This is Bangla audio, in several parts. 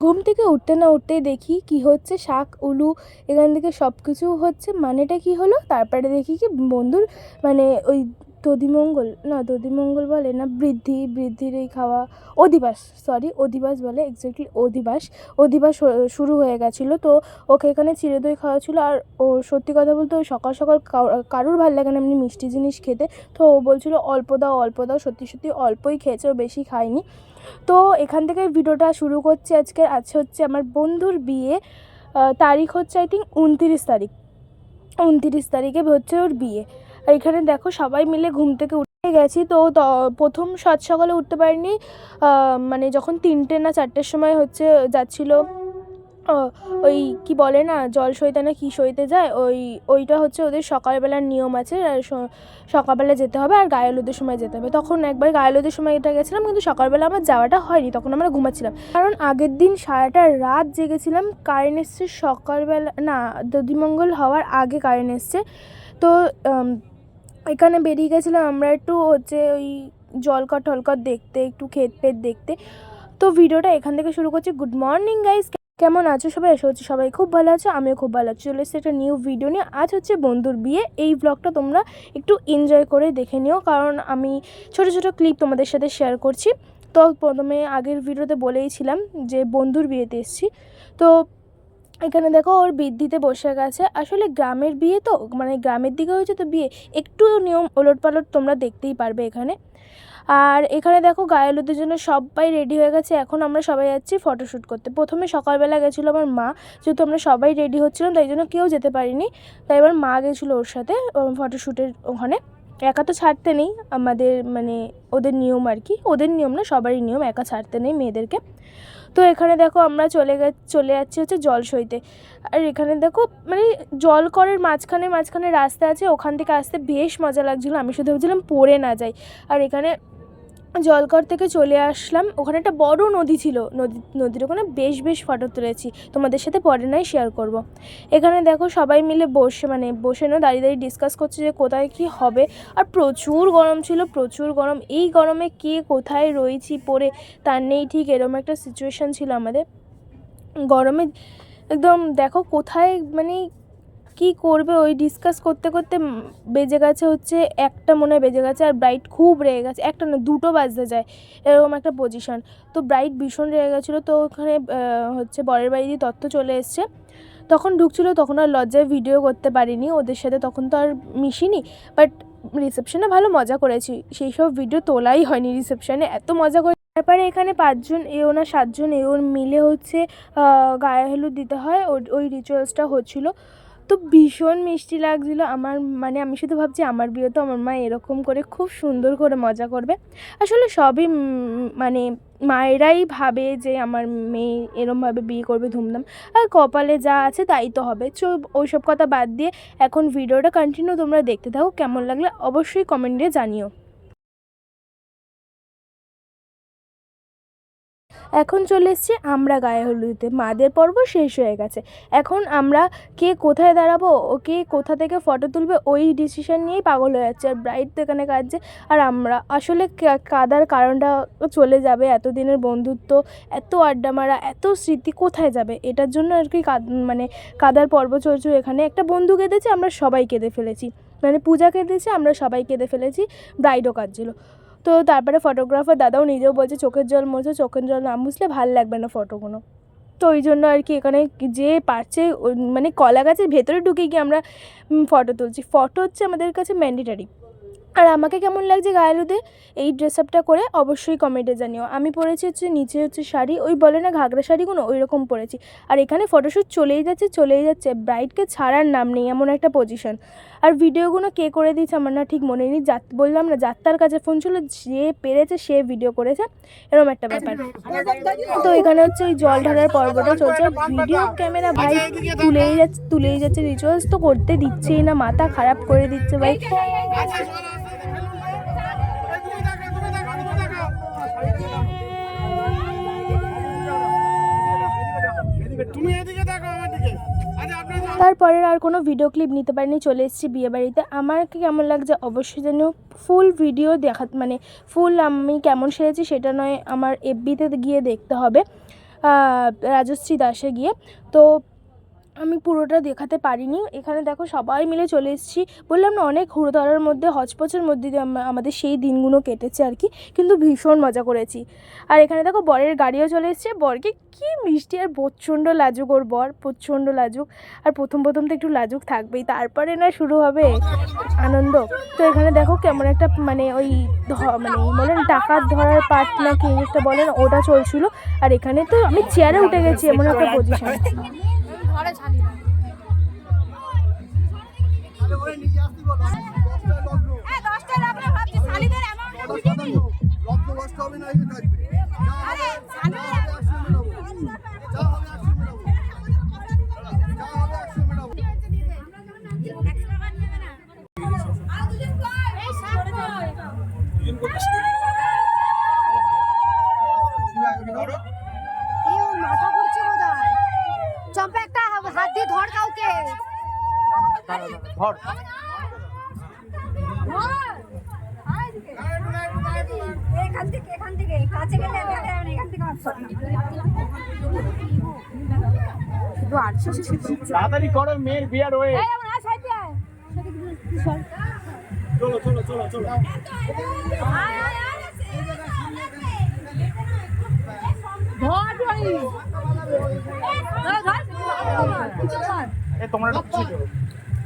ঘুম থেকে উঠতে না উঠতেই দেখি কি হচ্ছে, শাক, উলু, এখান থেকে সব কিছু হচ্ছে। মানেটা কি হলো? তারপরে দেখি কি বন্ধুর মানে ওই দধিমঙ্গল, না দধিমঙ্গল বলে না বৃদ্ধি, বৃদ্ধির এই খাওয়া, অধিবাস সরি অধিবাস বলে এক্স্যাক্টলি অধিবাস অধিবাস শুরু হয়ে গেছিল। তো ওকে এখানে চিড়ে দই খাওয়া ছিল আর ও সত্যি কথা বলতে ওই সকাল সকাল কারুর ভালো লাগে না, এমনি মিষ্টি জিনিস খেতে। তো ও বলছিল, অল্প দাও অল্প দাও, সত্যি সত্যি অল্পই খেয়েছে, ও বেশি খায়নি। তো এখান থেকে ভিডিওটা শুরু করছি আজকে আছে হচ্ছে আমার বন্ধুর বিয়ে তারিখ হচ্ছে আই থিঙ্ক উনতিরিশ তারিখ। উনতিরিশ তারিখে হচ্ছে ওর বিয়ে। এখানে দেখো সবাই মিলে ঘুম থেকে উঠে গেছি। তো প্রথম সাত সকালে উঠতে পারিনি। মানে যখন তিনটে না চারটের সময় হচ্ছে যাচ্ছিল ওই কি বলে না, জল সইতে না কী সইতে যায়, ওই, ওইটা হচ্ছে ওদের সকালবেলার নিয়ম আছে। সকালবেলা যেতে হবে আর গায়ে সময় যেতে হবে। তখন একবার গায়ে সময় এটা গেছিলাম, কিন্তু সকালবেলা আমার যাওয়াটা হয়নি। তখন আমরা ঘুমাচ্ছিলাম। কারণ আগের দিন সারাটা রাত জেগেছিলাম, কারেন্ট এসছে সকালবেলা, না দধিমঙ্গল হওয়ার আগে কারেন্ট এসছে। তো এখানে বেরিয়ে গেছিলাম আমরা একটু হচ্ছে ওই জলকর টলকর দেখতে, একটু ক্ষেত পেত দেখতে। তো ভিডিওটা এখান থেকে শুরু করছি। গুড মর্নিং গাইস কেমন আছো সবাই? এসে হচ্ছে সবাই খুব ভালো আছো, আমিও খুব ভালো আছি। চলে এসেছি একটা নিউ ভিডিও নিয়ে। আজ হচ্ছে বন্ধুর বিয়ে। এই ব্লগটা তোমরা একটু এনজয় করে দেখে নিও, কারণ আমি ছোট ছোট ক্লিপ তোমাদের সাথে শেয়ার করছি। তো প্রথমে আগের ভিডিওতে বলেইছিলাম যে বন্ধুর বিয়েতে এসেছি। তো এখানে দেখো ওর বৃদ্ধিতে বসে গেছে। আসলে গ্রামের বিয়ে তো মানে গ্রামের দিকে হয়েছে তো বিয়ে। একটু নিয়ম ওলট পালট তোমরা দেখতেই পারবে এখানে। আর এখানে দেখো গায়ে জন্য সবাই রেডি হয়ে গেছে। এখন আমরা সবাই যাচ্ছি ফটোশ্যুট করতে। প্রথমে সকালবেলা গেছিল আমার মা। যেহেতু আমরা সবাই রেডি হচ্ছিলাম, তাই জন্য কেউ যেতে পারিনি। তাই এবার মা গেছিল ওর সাথে ফটোশ্যুটের ওখানে। একা তো ছাড়তে নেই আমাদের মানে ওদের নিয়ম আর কি। ওদের নিয়ম না, সবারই নিয়ম, একা ছাড়তে নেই মেয়েদেরকে। তো এখানে দেখো আমরা চলে গে, চলে যাচ্ছি হচ্ছে জল সইতে আর এখানে দেখো মানে জল করের মাঝখানে মাঝখানে রাস্তা আছে, ওখান থেকে আসতে বেশ মজা লাগছিল। আমি শুধু ভাবছিলাম পড়ে না যাই। আর এখানে জলকর থেকে চলে আসলাম। ওখানে একটা বড় নদী ছিল। নদী, নদীর ওখানে বেশ বেশ ফটো তুলেছি। তোমাদের সাথে পরে নয় শেয়ার করব। এখানে দেখো সবাই মিলে বসে মানে বসে না, দাঁড়িয়ে দাঁড়িয়ে ডিসকাস করছে যে কোথায় কি হবে। আর প্রচুর গরম ছিল, প্রচুর গরম। এই গরমে কে কোথায় রয়েছি, পড়ে, তার নেই, ঠিক এরকম একটা সিচুয়েশান ছিল আমাদের। গরমে একদম দেখো কোথায় মানে কি করবে ওই ডিসকাস করতে করতে বেজে গেছে হচ্ছে একটা মনে হয় বেজে গেছে আর ব্রাইট খুব রেগে গেছে। একটা না, দুটো বাজতে যায় এরকম একটা পজিশন তো ব্রাইট ভীষণ রেগে গেছিল। তো ওখানে হচ্ছে বরের বাড়ি দিয়ে তত্ত্ব চলে এসছে। তখন ঢুকছিলো, তখন আর লজ্জায় ভিডিও করতে পারিনি। ওদের সাথে তখন তো আর মিশিনি। বাট রিসেপশনে ভালো মজা করেছি। সেই সব ভিডিও তোলাই হয়নি রিসেপশনে এত মজা করে তারপরে এখানে পাঁচজন এও না সাতজন এও মিলে হচ্ছে গায়ে হলুদ দিতে হয়। ওই রিচুয়ালসটা হচ্ছিল। তো ভীষণ মিষ্টি লাগছিল। আমার মানে আমি শুধু ভাবছি আমার বিয়ে তো আমার মা এরকম করে খুব সুন্দর করে মজা করবে। আসলে সবই মানে মায়েরাই ভাবে যে আমার মেয়ে এরমভাবে বিয়ে করবে ধুমধাম। আর কপালে যা আছে তাই তো হবে। চো, ওইসব কথা বাদ দিয়ে এখন ভিডিওটা কন্টিনিউ তোমরা দেখতে থাকো। কেমন লাগলে অবশ্যই কমেন্টে জানিও। এখন চলে এসছি আমরা গায়ে হলুদে। মাদের পর্ব শেষ হয়ে গেছে। এখন আমরা কে কোথায় দাঁড়াবো, ও কে কোথা থেকে ফটো তুলবে, ওই ডিসিশন নিয়েই পাগল হয়ে যাচ্ছে। আর ব্রাইট তো এখানে কাঁদছে। আর আমরা আসলে কাদার কারণটা চলে যাবে, এতদিনের বন্ধুত্ব, এত আড্ডা মারা, এত স্মৃতি কোথায় যাবে? এটার জন্য আর কি মানে কাদার পর্ব চলছে এখানে। একটা বন্ধু কেঁদেছে, আমরা সবাই কেঁদে ফেলেছি। মানে পূজা কেঁদেছে, আমরা সবাই কেঁদে ফেলেছি ব্রাইডও কাঁদছিল। তো তারপরে ফটোগ্রাফার দাদাও নিজেও বলছে, চোখের জল মুছে, চোখের জল না মুছলে ভালো লাগবে না ফটোগুলো তো ওই জন্য আর কি এখানে যে পারছে মানে কলা গাছের ভেতরে ঢুকে গিয়ে আমরা ফটো তুলছি। ফটো হচ্ছে আমাদের কাছে ম্যান্ডেটারি আর আমাকে কেমন লাগছে গায়ে এই ড্রেস আপটা করে অবশ্যই কমেন্টে জানিও। আমি পরেছি হচ্ছে, নিচে হচ্ছে শাড়ি, ওই বলে না ঘাগরা শাড়িগুলো ওই রকম পরেছি। আর এখানে ফটোশ্যুট চলেই যাচ্ছে চলেই যাচ্ছে ব্রাইডকে ছাড়ার নাম নেই, এমন একটা পজিশন আর ভিডিওগুলো কে করে দিয়েছে আমার না ঠিক মনে নেই। যাত, বললাম না, যাত্রার কাছে ফোন ছিল, যে পেরেছে সে ভিডিও করেছে। এরকম একটা ব্যাপার। তো এখানে হচ্ছে ওই জল ঢালার পর্বটা চলছে। ভিডিও ক্যামেরা ভাই তুলেই যাচ্ছে তুলেই যাচ্ছে রিচুয়ালস তো করতে দিচ্ছেই না, মাথা খারাপ করে দিচ্ছে ভাই। তুমি এদিকে তারপরের আর কোনো ভিডিও ক্লিপ নিতে পারিনি, চলে এসেছি বিয়েবাড়িতে আমাকে কেমন লাগছে অবশ্যই যেন ফুল ভিডিও দেখা মানে ফুল আমি কেমন সেরেছি সেটা নয়, আমার এফবিতে গিয়ে দেখতে হবে রাজশ্রী দাসে গিয়ে। তো আমি পুরোটা দেখাতে পারিনি। এখানে দেখো সবাই মিলে চলে এসেছি। বললাম না, অনেক হুড়োধরার মধ্যে, হচপচের মধ্যে দিয়ে আমাদের সেই দিনগুলো কেটেছে আর কি, কিন্তু ভীষণ মজা করেছি। আর এখানে দেখো বরের গাড়িও চলে এসেছে। বরকে কি মিষ্টি আর প্রচণ্ড লাজুক ওর বর, প্রচণ্ড লাজুক। আর প্রথম প্রথম তো একটু লাজুক থাকবেই, তারপরে না শুরু হবে আনন্দ। তো এখানে দেখো কেমন একটা মানে ওই মানে বলেন টাকার ধরার পার্ট না কি একটা বলেন ওটা চলছিল। আর এখানে তো আমি চেয়ারে উঠে গেছি, এমন একটা পজিশন মাথা ধর। এখান থেকে এখান থেকে কাছে গেলে এখান থেকে শুধু আটশো তাড়াতাড়ি করো মেয়ের বিয়ার হয়ে চলো। চলো চলো চলো তোমরা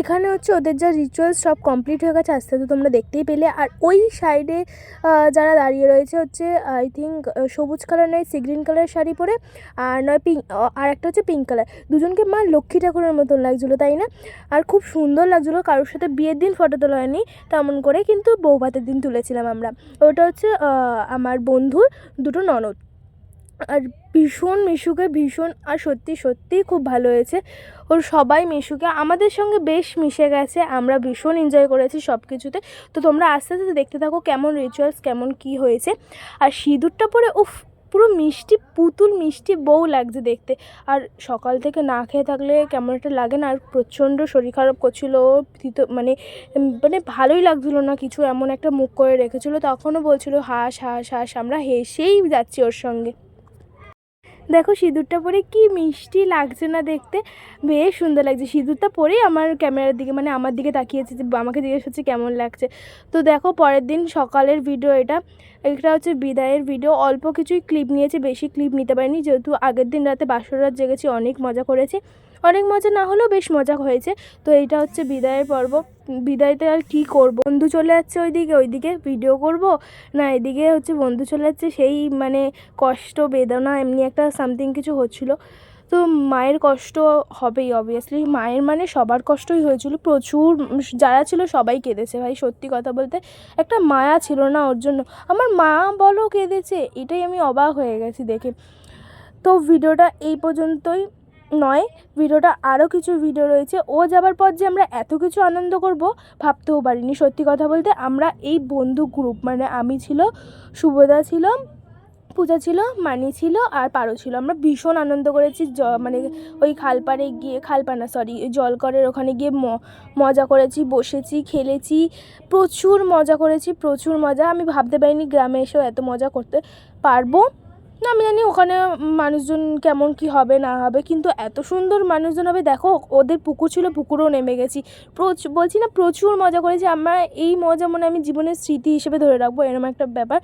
এখানে হচ্ছে ওদের যা রিচুয়ালস সব কমপ্লিট হয়ে গেছে, আস্তে আস্তে তোমরা দেখতেই পেলে। আর ওই সাইডে যারা দাঁড়িয়ে রয়েছে হচ্ছে আই থিঙ্ক সবুজ কালার নয় সি গ্রিন কালারের শাড়ি পরে, আর নয় পিঙ্ক আর একটা হচ্ছে পিঙ্ক কালার দুজনকে মা লক্ষ্মী ঠাকুরের মতন লাগছিল, তাই না? আর খুব সুন্দর লাগছিল, কারোর সাথে বিয়ের দিন ফটো তোলা হয়নি তেমন করে, কিন্তু বৌভাতের দিন তুলেছিলাম আমরা। ওটা হচ্ছে আমার বন্ধুর দুটো ননদ। আর ভীষণ মিশুকে ভীষণ, আর সত্যি সত্যিই খুব ভালো হয়েছে। ওর সবাই মিশুকে, আমাদের সঙ্গে বেশ মিশে গেছে, আমরা ভীষণ এনজয় করেছি সব কিছুতে তো তোমরা আস্তে আস্তে দেখতে থাকো কেমন রিচুয়ালস কেমন কি হয়েছে। আর সিঁদুরটা পরে, উফ, পুরো মিষ্টি, পুতুল মিষ্টি বউ লাগছে দেখতে। আর সকাল থেকে না খেয়ে থাকলে কেমন একটা লাগে না, আর প্রচণ্ড শরীর খারাপ করছিল মানে মানে ভালোই লাগছিল না, কিছু এমন একটা মুখ করে রেখেছিল, তখনও বলছিল, হাস হাস হাস, আমরা হেসেই যাচ্ছি ওর সঙ্গে। দেখো সিঁদুরটা পরে কি মিষ্টি লাগছে না দেখতে। বেশ সুন্দর লাগছে। সিঁদুরটা পরেই আমার ক্যামেরার দিকে মানে আমার দিকে তাকিয়েছে যে আমাকে জিজ্ঞেস হচ্ছে কেমন লাগছে। তো দেখো পরের দিন সকালের ভিডিও এটা। এটা হচ্ছে বিদায়ের ভিডিও অল্প কিছুই ক্লিপ নিয়েছে, বেশি ক্লিপ নিতে পারিনি। যেহেতু আগের দিন রাতে বাসর রাত জেগেছি, অনেক মজা করেছি। অনেক মজা না হলেও বেশ মজা হয়েছে। তো এইটা হচ্ছে বিদায়ের পর্ব। বিদায়তে আর কী করব? বন্ধু চলে যাচ্ছে ওইদিকে ওইদিকে ভিডিও করব। না, এদিকে হচ্ছে বন্ধু চলে যাচ্ছে সেই মানে কষ্ট, বেদনা, এমনি একটা সামথিং কিছু হচ্ছিল। তো মায়ের কষ্ট হবেই অবভিয়াসলি মায়ের মানে সবার কষ্টই হয়েছিল। প্রচুর যারা ছিল সবাই কেঁদেছে ভাই, সত্যি কথা বলতে। একটা মায়া ছিল না ওর জন্য। আমার মা বলো কেঁদেছে, এটাই আমি অবাক হয়ে গেছি দেখে। তো ভিডিওটা এই পর্যন্তই। নয়, ভিডিওটা আরও কিছু ভিডিও রয়েছে। ও যাবার পর যে আমরা এত কিছু আনন্দ করব, ভাবতেও পারিনি। সত্যি কথা বলতে আমরা এই বন্ধু গ্রুপ মানে আমি ছিল শুভদা ছিল, পূজা ছিল, মানি ছিল আর পারো ছিল। আমরা ভীষণ আনন্দ করেছি, জ মানে ওই খালপাড়ে গিয়ে, খালপানা সরি জলকরের ওখানে গিয়ে ম- মজা করেছি, বসেছি, খেলেছি, প্রচুর মজা করেছি, প্রচুর মজা। আমি ভাবতে পারিনি গ্রামে এসেও এত মজা করতে পারব। না, আমি জানি ওখানে মানুষজন কেমন কি হবে, না হবে, কিন্তু এত সুন্দর মানুষজন হবে। দেখো, ওদের পুকুর ছিল, পুকুরেও নেমে গেছি। প্রচুর বলছি না প্রচুর মজা করেছি। আমরা এই মজা মনে আমি জীবনের স্মৃতি হিসেবে ধরে রাখব এরকম একটা ব্যাপার।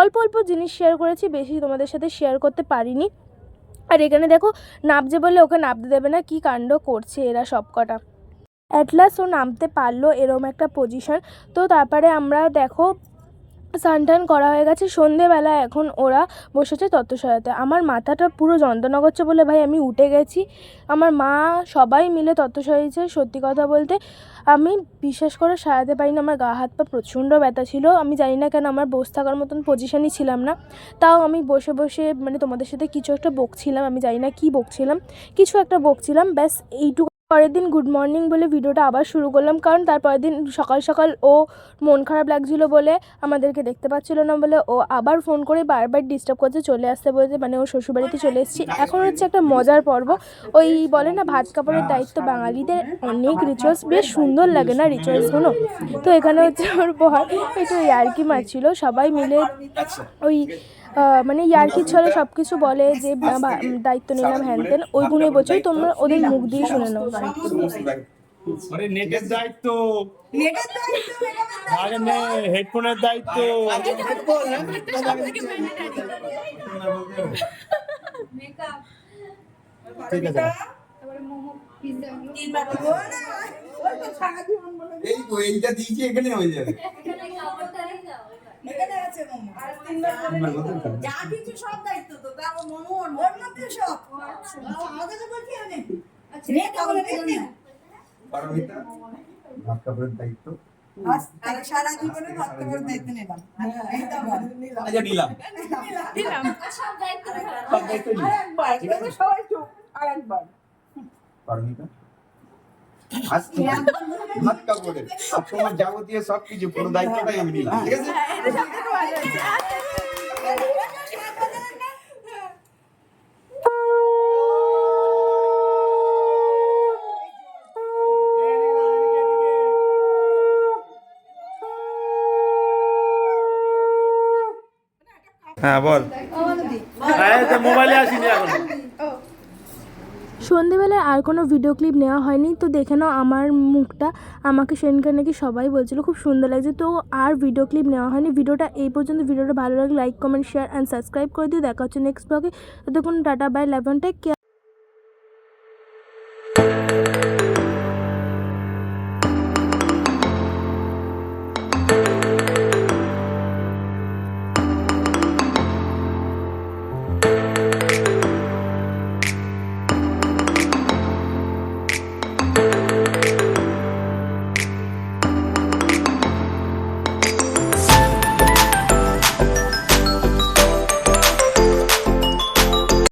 অল্প অল্প জিনিস শেয়ার করেছি, বেশি তোমাদের সাথে শেয়ার করতে পারিনি। আর এখানে দেখো নাবছে বলে ওকে নাবতে দেবে না, কি কাণ্ড করছে এরা সব কটা অ্যাটলাস ও নামতে পারল, এরম একটা পজিশন তো তারপরে আমরা দেখো স্নান করা হয়ে গেছে, সন্ধেবেলা এখন ওরা বসেছে তত্ত্ব সাজাতে আমার মাথাটা পুরো যন্ত্রণা করছে বলে ভাই আমি উঠে গেছি। আমার মা সবাই মিলে তত্ত্ব সাজিয়েছে সত্যি কথা বলতে আমি বিশ্বাস করে সারাতে পারি না আমার গা হাত পা প্রচণ্ড ব্যথা ছিল। আমি জানি না কেন আমার বসে থাকার মতন পজিশানই ছিলাম না। তাও আমি বসে বসে মানে তোমাদের সাথে কিছু একটা বকছিলাম, আমি জানি না কী বকছিলাম। কিছু একটা বকছিলাম, ব্যাস এইটুকু পরের দিন গুড মর্নিং বলে ভিডিওটা আবার শুরু করলাম, কারণ তারপরের দিন সকাল সকাল ও মন খারাপ লাগছিল বলে আমাদেরকে দেখতে পাচ্ছিল না বলে ও আবার ফোন করে বারবার ডিস্টার্ব করছে, চলে আসতে বলছে মানে ও শ্বশুরবাড়িতে চলে এসেছি। এখন হচ্ছে একটা মজার পর্ব। ওই বলে না, ভাত কাপড়ের দায়িত্ব বাঙালিদের, অনেক রিচুয়ালস বেশ সুন্দর লাগে না রিচুয়ালসগুলো তো এখানে হচ্ছে ওর বর একটু ইয়ার্কি মারছিল, সবাই মিলে ওই মানে ইয়ার্কির ছলে সব কিছু বলে যে দায়িত্ব নিলাম হ্যান ত্যান ওইগুলোই বলছে তোমরা ওদের মুখ দিয়ে শুনে নাও। আরে নেটের দায়িত্ব। আরে নে হেডফোনের দায়িত্ব। ঠিক আছে। এই তো এইটা দিয়েছি এখানে হয়ে যাবে। যা কিছু সব দায়িত্ব তো তার মনোর ওর মধ্যে সব। আমাকে তো বলছি আমি রে তাহলে রে পারমিতা ভাত কাপড়ের দায়িত্ব আর সারা জীবনে ভাত দায়িত্ব নিলাম। আচ্ছা নিলাম। নিলাম। সব সবাই চুপ। আরেকবার পারমিতা? আর তোমার যাবতীয় সব কিছু পুরো দায়িত্বটাই আমি নিলাম ঠিক আছে? হ্যাঁ বল। হ্যাঁ তো মোবাইলে আসিনি এখন। সন্ধেবেলায় আর কোনো ভিডিও ক্লিপ নেওয়া হয়নি। তো দেখে নাও আমার মুখটা। আমাকে সেদিনকে নাকি সবাই বলছিল, খুব সুন্দর লাগছে। তো আর ভিডিও ক্লিপ নেওয়া হয়নি। ভিডিওটা এই পর্যন্ত। ভিডিওটা ভালো লাগলে like comment share and subscribe করে দিও। দেখা হচ্ছে নেক্সট ব্লগে ততক্ষণ টাটা বাই লেভেন টেক